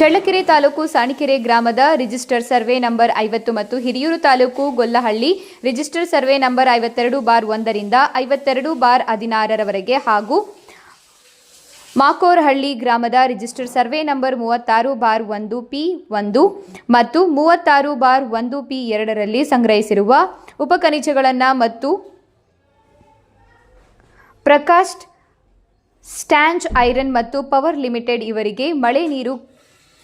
ಚಳ್ಳಕೆರೆ ತಾಲೂಕು ಸಾಣಿಕೆರೆ ಗ್ರಾಮದ register survey number ಐವತ್ತು ಮತ್ತು Hiriyur taluk Gollahalli register survey number ಐವತ್ತೆರಡು ಬಾರ್ ಒಂದರಿಂದ ಐವತ್ತೆರಡು ಬಾರ್ ಹದಿನಾರರವರೆಗೆ ಹಾಗೂ ಮಾಕೋರಹಳ್ಳಿ ಗ್ರಾಮದ ರಿಜಿಸ್ಟರ್ ಸರ್ವೆ ನಂಬರ್ ಮೂವತ್ತಾರು ಬಾರ್ ಒಂದು ಪಿ ಒಂದು ಮತ್ತು ಮೂವತ್ತಾರು ಬಾರ್ ಒಂದು ಪಿ ಎರಡರಲ್ಲಿ ಸಂಗ್ರಹಿಸಿರುವ ಉಪಖನಿಜಗಳನ್ನು ಮತ್ತು ಪ್ರಕಾಶ್ ಸ್ಟ್ಯಾಂಚ್ ಐರನ್ ಮತ್ತು ಪವರ್ ಲಿಮಿಟೆಡ್ ಇವರಿಗೆ ಮಳೆ ನೀರು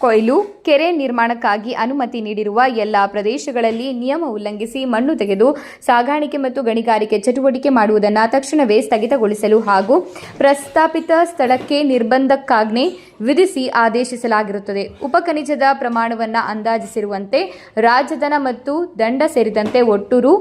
ಕೊಯ್ಲು, ಕೆರೆ ನಿರ್ಮಾಣಕ್ಕಾಗಿ ಅನುಮತಿ ನೀಡಿರುವ ಎಲ್ಲ ಪ್ರದೇಶಗಳಲ್ಲಿ ನಿಯಮ ಉಲ್ಲಂಘಿಸಿ ಮಣ್ಣು ತೆಗೆದು ಸಾಗಾಣಿಕೆ ಮತ್ತು ಗಣಿಗಾರಿಕೆ ಚಟುವಟಿಕೆ ಮಾಡುವುದನ್ನು ತಕ್ಷಣವೇ ಸ್ಥಗಿತಗೊಳಿಸಲು ಹಾಗೂ ಪ್ರಸ್ತಾಪಿತ ಸ್ಥಳಕ್ಕೆ ನಿರ್ಬಂಧಕ್ಕಾಜ್ಞೆ ವಿಧಿಸಿ ಆದೇಶಿಸಲಾಗಿರುತ್ತದೆ. ಉಪಖನಿಜದ ಪ್ರಮಾಣವನ್ನು ಅಂದಾಜಿಸಿರುವಂತೆ ರಾಜಧನ ಮತ್ತು ದಂಡ ಸೇರಿದಂತೆ ಒಟ್ಟು ರು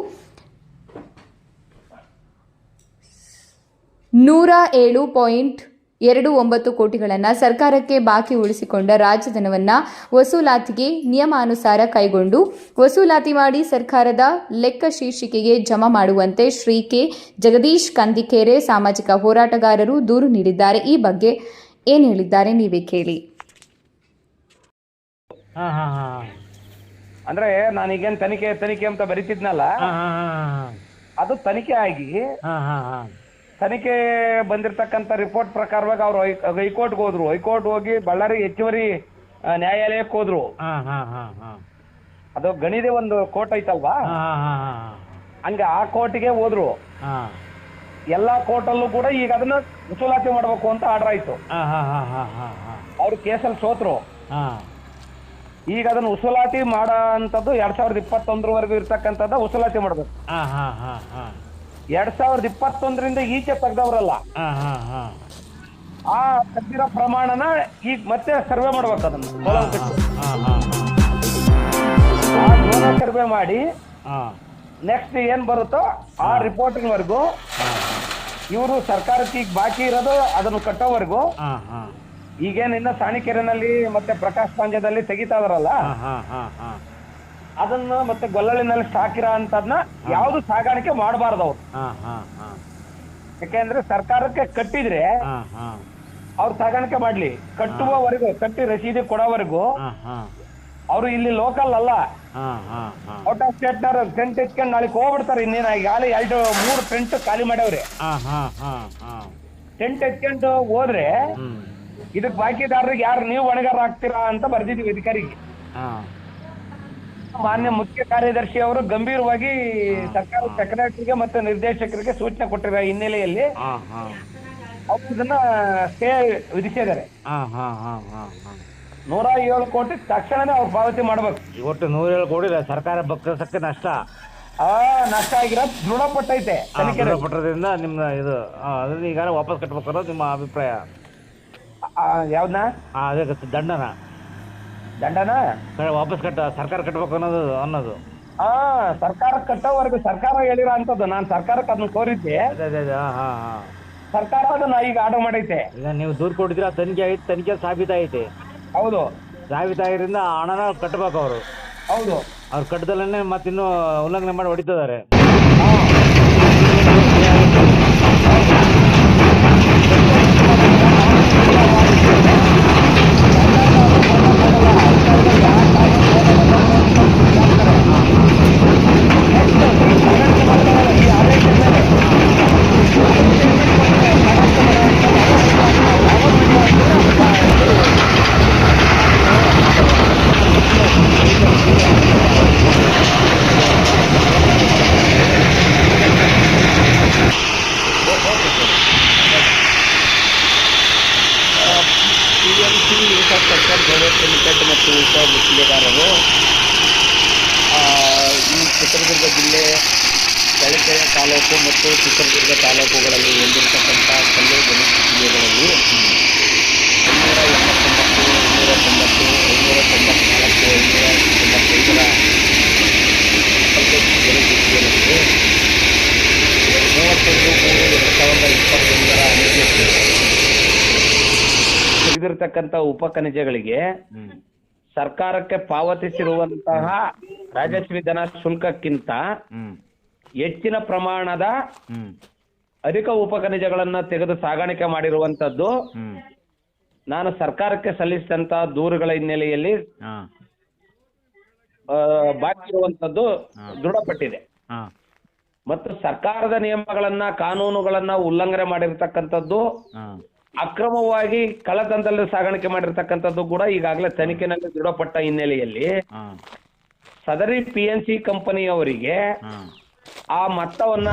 ನೂರ ಏಳು ಪಾಯಿಂಟ್ ಎರಡು ಒಂಬತ್ತು ಕೋಟಿಗಳನ್ನು ಸರ್ಕಾರಕ್ಕೆ ಬಾಕಿ ಉಳಿಸಿಕೊಂಡ ರಾಜಧನವನ್ನು ವಸೂಲಾತಿಗೆ ನಿಯಮಾನುಸಾರ ಕೈಗೊಂಡು ವಸೂಲಾತಿ ಮಾಡಿ ಸರ್ಕಾರದ ಲೆಕ್ಕ ಶೀರ್ಷಿಕೆಗೆ ಜಮಾ ಮಾಡುವಂತೆ ಶ್ರೀ ಕೆ. ಜಗದೀಶ್ ಕಂದಿಕೇರೆ ಸಾಮಾಜಿಕ ಹೋರಾಟಗಾರರು ದೂರು ನೀಡಿದ್ದಾರೆ. ಈ ಬಗ್ಗೆ ಏನು ಹೇಳಿದ್ದಾರೆ ನೀವೇ ಕೇಳಿ. ಅಂದ್ರೆ ನಾನೀಗೇನು ತನಿಖೆ ತನಿಖೆ ಅಂತ ಬರಿತಿದ್ನಲ್ಲ? ಅದು ತನಿಖೆ ಆಗಿ ತನಿಖೆ ಬಂದಿರತಕ್ಕಂತ ರಿಪೋರ್ಟ್ ಪ್ರಕಾರವಾಗಿ ಅವ್ರು ಹೈಕೋರ್ಟ್ಗೆ ಹೋದ್ರು ಹೈಕೋರ್ಟ್ ಹೋಗಿ ಬಳ್ಳಾರಿ ಹೆಚ್ಚುವರಿ ಆ, ನ್ಯಾಯಾಲಯಕ್ಕೆ ಹೋದ್ರು ಹಾ ಹಾ ಹಾ ಹಾ ಅದು ಗಣಿದೆ ಒಂದು ಕೋರ್ಟ್ ಐತಲ್ವಾ ಹಾ ಹಾ ಹಾ ಹಂಗ ಆ ಕೋರ್ಟಿಗೆ ಹೋದ್ರು ಹಾ ಎಲ್ಲಾ ಕೋರ್ಟಲ್ಲೂ ಕೂಡ ಈಗ ಅದನ್ನ ವಸೂಲಾತಿ ಮಾಡಬೇಕು ಅಂತ ಆರ್ಡರ್ ಆಯ್ತು ಹಾ ಹಾ ಹಾ ಹಾ ಹಾ ಹಾ ಅವ್ರು ಕೇಸಲ್ಲಿ ಸೋತ್ರು ಹಾ ಈಗ ಅದನ್ನ ವಸೂಲಾತಿ ಮಾಡೋ ಅಂತದ್ದು ಎರಡ್ ಸಾವಿರದ ಇಪ್ಪತ್ತೊಂದರವರೆಗೂ ಇರ್ತಕ್ಕಂಥದ್ದು ವಸೂಲಾತಿ ಮಾಡಬೇಕು ಹಾ ಹಾ ಹಾ ಹಾ ಎರಡ್ ಸಾವಿರದ ಇಪ್ಪತ್ತೊಂದರಿಂದ ಈಚೆ ತೆಗ್ದವ್ರಲ್ಲ. ಹಾ ಹಾ ಹಾ. ಆ ತೆಗ್ದಿರೋ ಪ್ರಮಾಣನ ಈಗ ಮತ್ತೆ ಸರ್ವೆ ಮಾಡ್ಬೇಕು ಅದನ್ನ. ಕೋಲಂ ಕಟ್ಟಿ. ಹಾ ಹಾ ಆ ಝೋನ ಸರ್ವೆ ಮಾಡಿ ಹಾ. ನೆಕ್ಸ್ಟ್ ಏನ್ ಬರುತ್ತೋ ಆ ರಿಪೋರ್ಟಿನವರೆಗೂ ವರ್ಗು ಇವರು ಸರ್ಕಾರಕ್ಕೆ ಈಗ ಬಾಕಿ ಇರೋದು ಅದನ್ನು ಕಟ್ಟೋವರೆಗೂ ಹಾ ಹಾ. ಈಗೇನ್ ಇನ್ನ ಸಾಣಿಕೆರೆನಲ್ಲಿ ಮತ್ತೆ ಪ್ರಕಾಶ್ ಪಾಂಜ್ಯದಲ್ಲಿ ತೆಗಿತಾ ಇದಾರಲ್ಲ. ಹಾ ಹಾ ಹಾ ಹಾ. ಅದನ್ನ ಮತ್ತೆ ಗೊಲ್ಲಳಿನಲ್ಲಿ ಸಾಕಿರ ಅಂತದ್ನ ಯಾವ್ದು ಸಾಗಾಣಿಕೆ ಮಾಡಬಾರ್ದು ಅವ್ರು. ಯಾಕೆಂದ್ರೆ ಸರ್ಕಾರಕ್ಕೆ ಕಟ್ಟಿದ್ರೆ ಅವ್ರು ಸಾಗಾಣಿಕೆ ಮಾಡ್ಲಿ. ಕಟ್ಟುವವರೆಗೂ ಕಟ್ಟಿ ರಸೀದಿ ಕೊಡೋವರೆಗೂ ಅವರು ಇಲ್ಲಿ ಲೋಕಲ್ ಅಲ್ಲ. ಔಟ್ ಆಫ್ ಸ್ಟೇಟ್ನವ್ರು ಟೆಂಟ್ ಇಟ್ಕೊಂಡು ನಾಳೆ ಹೋಗ್ಬಿಡ್ತಾರೆ ಇನ್ನೇನ ಈಗಾಗಲೇ ಎರಡು ಮೂರು ಟೆಂಟ್ ಖಾಲಿ ಹಾ ಟೆಂಟ್ ಎತ್ಕೊಂಡು ಹೋದ್ರೆ ಇದಕ್ ಬಾಕಿದಾರರಿಗೆ ಯಾರು ನೀವು ಒಣಗಾರ ಆಗ್ತೀರಾ ಅಂತ ಬರ್ದಿದ್ವಿ ಅಧಿಕಾರಿಗೆ. ಮಾನ್ಯ ಮುಖ್ಯ ಕಾರ್ಯದರ್ಶಿ ಅವರು ಗಂಭೀರವಾಗಿ ಸರ್ಕಾರದ ಸೆಕ್ರೆಟರಿಗೆ ಮತ್ತು ನಿರ್ದೇಶಕರಿಗೆ ಸೂಚನೆ ಕೊಟ್ಟಿರೋ ಹಿನ್ನೆಲೆಯಲ್ಲಿ ಅವ್ರು ಇದನ್ನ ಸ್ಟೇ ವಿಧಿಸಿದ್ದಾರೆ ನೂರ ಏಳು ಕೋಟಿ ತಕ್ಷಣನೇ ಅವ್ರು ಪಾವತಿ ಮಾಡ್ಬೇಕು. ಒಟ್ಟು ನೂರೇಳು ಕೋಟಿ ಸರ್ಕಾರ ಬಕ್ಕಸಕ್ಕೆ ನಷ್ಟ. ಆ ನಷ್ಟ ಆಗಿರೋ ದೃಢಪಟ್ಟೈತೆ ತನಿಖೆ ದೃಢಪಟ್ಟದ್ರಿಂದ ನಿಮ್ಮ ಇದು ಅದನ್ನ ಈಗ ವಾಪಸ್ ಕಟ್ಬೇಕು ಅನ್ನೋದು ನಿಮ್ಮ ಅಭಿಪ್ರಾಯ. ಯಾವ್ದನ್ನ ಅದೇ ದಂಡನ. ದಂಡನ? ವಾಪಸ್ ಕಟ್ಟ ಸರ್ಕಾರ ಕಟ್ಬೇಕು ಅನ್ನೋದು ಅನ್ನೋದು. ಹಾ ಸರ್ಕಾರ ಕಟ್ಟೋವರೆಗೂ ಸರ್ಕಾರ ಹೇಳಿರೋ ಅಂತದ್ದು ನಾನು ಸರ್ಕಾರಕ್ಕೆ ಅದನ್ನ ಕೋರಿದ್ದೆ ಅದೇ ಅದೇ ಅದೇ ಹಾಂ ಹಾಂ ಹಾಂ. ಸರ್ಕಾರ ಅದನ್ನ ಈಗ ಆರ್ಡರ್ ಮಾಡೈತೆ. ಈಗ ನೀವು ದೂರು ಅದು ತನಿಖೆ ಆಯ್ತು ತನಿಖೆ ಸಾಬೀತಾಯ್ತು. ಹೌದು. ಸಾಬೀತಾಗಿರಿಂದ ಆ ಹಣನ ಕಟ್ಟಬೇಕು ಅವರು. ಹೌದು. ಅವ್ರು ಕಟ್ಟದಲ್ಲೇ ಮತ್ತಿನ್ನೂ ಉಲ್ಲಂಘನೆ ಮಾಡಿ ಹೊಡಿತಿದ್ದಾರೆ. ಇನ್ಫ್ರಾಸ್ಟ್ರಕ್ಚರ್ ಪ್ರೈವೇಟ್ ಲಿಮಿಟೆಡ್ ಮತ್ತು ಉಪ ಗುತ್ತಿಗೆದಾರರು ಈ ಚಿತ್ರದುರ್ಗ ಜಿಲ್ಲೆ ಚಳ್ಳಕೆರೆ ತಾಲೂಕು ಮತ್ತು ಚಿತ್ರದುರ್ಗ ತಾಲೂಕುಗಳಲ್ಲಿ ಹೊಂದಿರತಕ್ಕಂಥ ಕಲ್ಲು ಗಣಿ ಗುತ್ತಿಗೆಗಳಲ್ಲಿ ಇನ್ನೂರ ಎಂಬತ್ತೊಂಬತ್ತು ಇನ್ನೂರ ತೊಂಬತ್ತು ಐನೂರ ತೊಂಬತ್ನಾಲ್ಕು ಐನೂರ ತೊಂಬತ್ತೈದರ ಕಲ್ಲು ಗಣಿ ಗುತ್ತಿಗೆಗಳಲ್ಲಿ ಮೂವತ್ತೊಂದು ಮೂರು ಉಪಖನಿಜಗಳಿಗೆ ಹ್ಞೂ ಸರ್ಕಾರಕ್ಕೆ ಪಾವತಿಸಿರುವಂತಹ ರಾಜಸ್ವಿ ಧನ ಶುಲ್ಕಕ್ಕಿಂತ ಹೆಚ್ಚಿನ ಪ್ರಮಾಣದ ಅಧಿಕ ಉಪಖನಿಜಗಳನ್ನ ತೆಗೆದು ಸಾಗಾಣಿಕೆ ಮಾಡಿರುವಂತದ್ದು ನಾನು ಸರ್ಕಾರಕ್ಕೆ ಸಲ್ಲಿಸಿದಂತಹ ದೂರುಗಳ ಹಿನ್ನೆಲೆಯಲ್ಲಿ ಬಾಕಿ ಇರುವಂತದ್ದು ದೃಢಪಟ್ಟಿದೆ. ಮತ್ತು ಸರ್ಕಾರದ ನಿಯಮಗಳನ್ನ ಕಾನೂನುಗಳನ್ನ ಉಲ್ಲಂಘನೆ ಮಾಡಿರ್ತಕ್ಕಂಥದ್ದು ಅಕ್ರಮವಾಗಿ ಕಳ್ಳತನದಲ್ಲಿ ಸಾಗಾಣಿಕೆ ಮಾಡಿರ್ತಕ್ಕಂಥದ್ದು ಕೂಡ ಈಗಾಗಲೇ ತನಿಖೆನಲ್ಲಿ ದೃಢಪಟ್ಟ ಹಿನ್ನೆಲೆಯಲ್ಲಿ ಸದರಿ ಪಿ ಎನ್ ಸಿ ಕಂಪನಿಯವರಿಗೆ ಆ ಮೊತ್ತವನ್ನ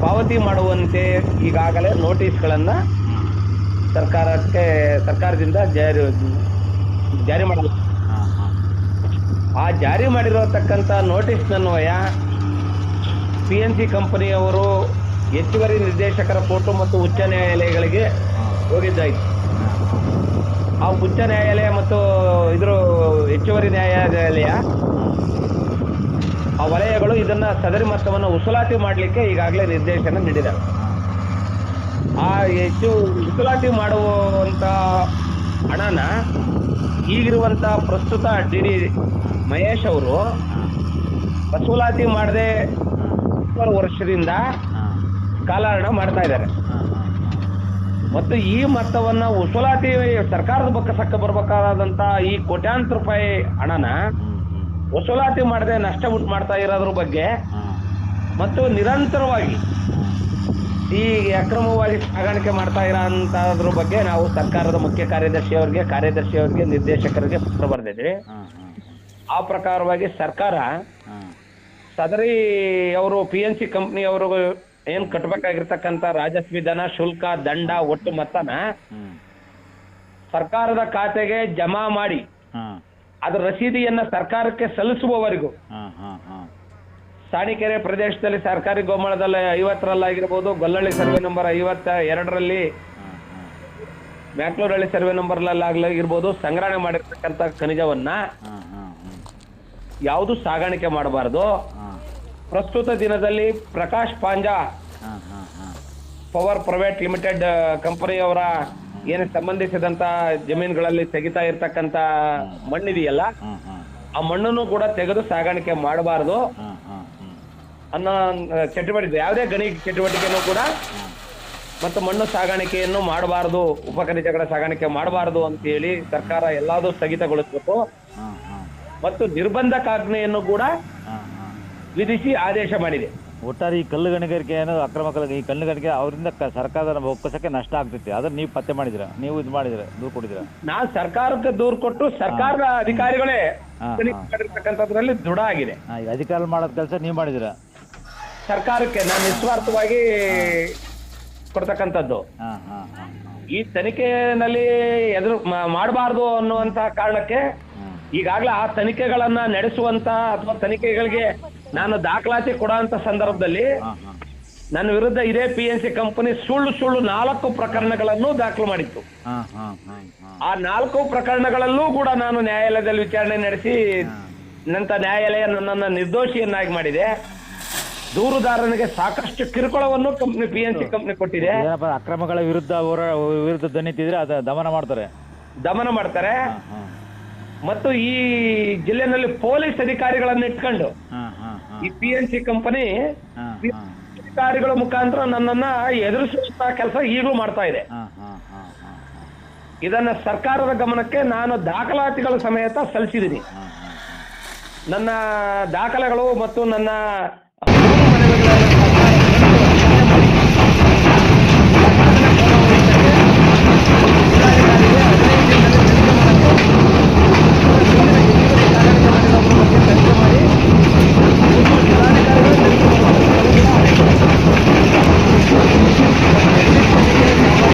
ಪಾವತಿ ಮಾಡುವಂತೆ ಈಗಾಗಲೇ ನೋಟಿಸ್ಗಳನ್ನ ಸರ್ಕಾರಕ್ಕೆ ಸರ್ಕಾರದಿಂದ ಜಾರಿ ಜಾರಿ ಹಾಂ ಆ ಜಾರಿ ಮಾಡಿರತಕ್ಕಂಥ ನೋಟಿಸ್ನನ್ವಯ ಪಿ ಎನ್ ಸಿ ಕಂಪನಿಯವರು ಹೆಚ್ಚುವರಿ ನಿರ್ದೇಶಕರ ಫೋಟೋ ಮತ್ತು ಉಚ್ಚ ನ್ಯಾಯಾಲಯಗಳಿಗೆ ಹೋಗಿದ್ದಾಯಿತು ಆ ಉಚ್ಚ ನ್ಯಾಯಾಲಯ ಮತ್ತು ಇದ್ರ ಹೆಚ್ಚುವರಿ ನ್ಯಾಯಾಲಯ ಆ ವಲಯಗಳು ಇದನ್ನ ಸದರಿ ಮೊತ್ತವನ್ನು ವಸೂಲಾತಿ ಮಾಡಲಿಕ್ಕೆ ಈಗಾಗಲೇ ನಿರ್ದೇಶನ ನೀಡಿದ್ದಾರೆ ಆ ಹೆಚ್ಚು ವಸೂಲಾತಿ ಮಾಡುವಂತ ಹಣನ ಈಗಿರುವಂತ ಪ್ರಸ್ತುತ ಡಿ ಡಿ ಮಹೇಶ್ ಅವರು ವಸೂಲಾತಿ ಮಾಡದೆ ವರ್ಷದಿಂದ ಕಾಲಹರಣ ಮಾಡ್ತಾ ಇದ್ದಾರೆ. ಮತ್ತು ಈ ಮೊತ್ತವನ್ನ ವಸೂಲಾತಿ ಸರ್ಕಾರದ ಬೊಕ್ಕಸಕ್ಕೆ ಬರ್ಬೇಕಾದಂತ ಈ ಕೋಟ್ಯಾಂತರ ರೂಪಾಯಿ ಹಣನ ವಸೂಲಾತಿ ಮಾಡದೆ ನಷ್ಟ ಉಂಟು ಮಾಡ್ತಾ ಇರೋದ್ರ ಬಗ್ಗೆ ಮತ್ತು ನಿರಂತರವಾಗಿ ಈ ಅಕ್ರಮವಾಗಿ ಸಾಗಾಣಿಕೆ ಮಾಡ್ತಾ ಇರೋದ್ರ ಬಗ್ಗೆ ನಾವು ಸರ್ಕಾರದ ಮುಖ್ಯ ಕಾರ್ಯದರ್ಶಿ ಅವರಿಗೆ ಕಾರ್ಯದರ್ಶಿ ಅವರಿಗೆ ನಿರ್ದೇಶಕರಿಗೆ ಪತ್ರ ಬರೆದಿದ್ವಿ. ಆ ಪ್ರಕಾರವಾಗಿ ಸರ್ಕಾರ ಸದರಿ ಅವರು ಪಿ ಎನ್ ಸಿ ಕಂಪ್ನಿಯವರು ಏನು ಕಟ್ಟಬೇಕಾಗಿರ್ತಕ್ಕಂಥ ರಾಜಸ್ವಿ ಧನ ಶುಲ್ಕ ದಂಡ ಒಟ್ಟು ಮೊತ್ತನ ಸರ್ಕಾರದ ಖಾತೆಗೆ ಜಮಾ ಮಾಡಿ ಅದರ ರಸೀದಿಯನ್ನ ಸರ್ಕಾರಕ್ಕೆ ಸಲ್ಲಿಸುವವರೆಗೂ. ಸಾಣಿಕೆರೆ ಪ್ರದೇಶದಲ್ಲಿ ಸರ್ಕಾರಿ ಗೋಮಾಳದಲ್ಲಿ ಐವತ್ತರಲ್ಲಾಗಿರ್ಬೋದು ಗೊಲ್ಲಳ್ಳಿ ಸರ್ವೆ ನಂಬರ್ ಐವತ್ತ ಎರಡರಲ್ಲಿ ಹಾಂ ಸರ್ವೆ ನಂಬರ್ ನಂಬರ್ಲಾಗಿರ್ಬೋದು ಸಂಗ್ರಹಣೆ ಮಾಡಿರ್ತಕ್ಕಂಥ ಖನಿಜವನ್ನ ಯಾವುದು ಸಾಗಾಣಿಕೆ ಮಾಡಬಾರದು ಪ್ರಸ್ತುತ ದಿನದಲ್ಲಿ Prakash sponge power private limited ಕಂಪನಿಯವರ ಏನು ಸಂಬಂಧಿಸಿದಂತ ಜಮೀನುಗಳಲ್ಲಿ ತೆಗಿತಾ ಇರ್ತಕ್ಕಂತ ಮಣ್ಣಿದೆಯಲ್ಲ ಆ ಮಣ್ಣನ್ನು ಕೂಡ ತೆಗೆದು ಸಾಗಾಣಿಕೆ ಮಾಡಬಾರದು ಅನ್ನೋ ಚಟುವಟಿಕೆ ಯಾವುದೇ ಗಣಿ ಚಟುವಟಿಕೆನೂ ಕೂಡ ಮತ್ತು ಮಣ್ಣು ಸಾಗಾಣಿಕೆಯನ್ನು ಮಾಡಬಾರದು ಉಪಖನಿಜಗಳ ಸಾಗಾಣಿಕೆ ಮಾಡಬಾರದು ಅಂತ ಹೇಳಿ ಸರ್ಕಾರ ಎಲ್ಲಾದರೂ ಸ್ಥಗಿತಗೊಳಿಸಬೇಕು. ಮತ್ತು ನಿರ್ಬಂಧ ನಿರ್ಬಂಧಕಾಜ್ಞೆಯನ್ನು ಕೂಡ ವಿಧಿಸಿ ಆದೇಶ ಮಾಡಿದೆ. ಒಟ್ಟಾರೆ ಈ ಕಲ್ಲು ಗಣಿಗಾರಿಕೆ ಏನೋ ಅಕ್ರಮ ಕಲ್ಲು ಈ ಕಲ್ಲು ಗಣಿಕೆ ಅವರಿಂದ ಸರ್ಕಾರದ ಒಕ್ಕಸಕ್ಕೆ ನಷ್ಟ ಆಗ್ತೈತಿ ಅದನ್ನ ನೀವು ಪತ್ತೆ ಮಾಡಿದ್ರ ನೀವು ಇದು ಮಾಡಿದಿರ ದೂರು ಕೊಡಿದ್ರ ನಾವು ಸರ್ಕಾರಕ್ಕೆ ದೂರು ಕೊಟ್ಟು ಸರ್ಕಾರದ ಅಧಿಕಾರಿಗಳೇ. ಮಾಡಿರ್ತಕ್ಕಂಥದ್ರಲ್ಲಿ ದೃಢ ಆಗಿದೆ. ಅಧಿಕಾರ ಮಾಡೋದ್ ಕೆಲಸ ನೀವು ಮಾಡಿದ್ರ ಸರ್ಕಾರಕ್ಕೆ ನಾನು ನಿಸ್ವಾರ್ಥವಾಗಿ ಕೊಡ್ತಕ್ಕಂಥದ್ದು. ಈ ತನಿಖೆನಲ್ಲಿ ಎದುರು ಮಾಡಬಾರ್ದು ಅನ್ನುವಂತ ಕಾರಣಕ್ಕೆ ಈಗಾಗಲೇ ಆ ತನಿಖೆಗಳನ್ನ ನಡೆಸುವಂತ ಅಥವಾ ತನಿಖೆಗಳಿಗೆ ನಾನು ದಾಖಲಾತಿ ಕೊಡುವಂತ ಸಂದರ್ಭದಲ್ಲಿ ನನ್ನ ವಿರುದ್ಧ ಇದೇ ಪಿ ಎನ್ ಸಿ ಕಂಪನಿ ಸುಳ್ಳು ಸುಳ್ಳು ನಾಲ್ಕು ಪ್ರಕರಣಗಳನ್ನು ದಾಖಲು ಮಾಡಿತ್ತು. ಆ ನಾಲ್ಕು ಪ್ರಕರಣಗಳಲ್ಲೂ ಕೂಡ ನಾನು ನ್ಯಾಯಾಲಯದಲ್ಲಿ ವಿಚಾರಣೆ ನಡೆಸಿ ನಂತರ ನ್ಯಾಯಾಲಯ ನನ್ನನ್ನು ನಿರ್ದೋಷಿಯನ್ನಾಗಿ ಮಾಡಿದೆ. ದೂರುದಾರನಿಗೆ ಸಾಕಷ್ಟು ಕಿರುಕುಳವನ್ನು company P N C company ಕೊಟ್ಟಿದೆ. ಅಕ್ರಮಗಳ ವಿರುದ್ಧ ವಿರುದ್ಧ ದನಿತಿದ್ರೆ ಅದ ದಮನ ಮಾಡ್ತಾರೆ? ದಮನ ಮಾಡ್ತಾರೆ. ಮತ್ತು ಈ ಜಿಲ್ಲೆನಲ್ಲಿ ಪೊಲೀಸ್ ಅಧಿಕಾರಿಗಳನ್ನು ಇಟ್ಕೊಂಡು ಈ ಪಿ ಎನ್ ಸಿ ಕಂಪನಿ ಅಧಿಕಾರಿಗಳ ಮುಖಾಂತರ ನನ್ನನ್ನ ಎದುರಿಸುವಂತ ಕೆಲಸ ಈಗಲೂ ಮಾಡ್ತಾ ಇದೆ. ಇದನ್ನ ಸರ್ಕಾರದ ಗಮನಕ್ಕೆ ನಾನು ದಾಖಲಾತಿಗಳ ಸಮೇತ ಸಲ್ಲಿಸಿದ್ದೀನಿ. ನನ್ನ ದಾಖಲೆಗಳು ಮತ್ತು ನನ್ನ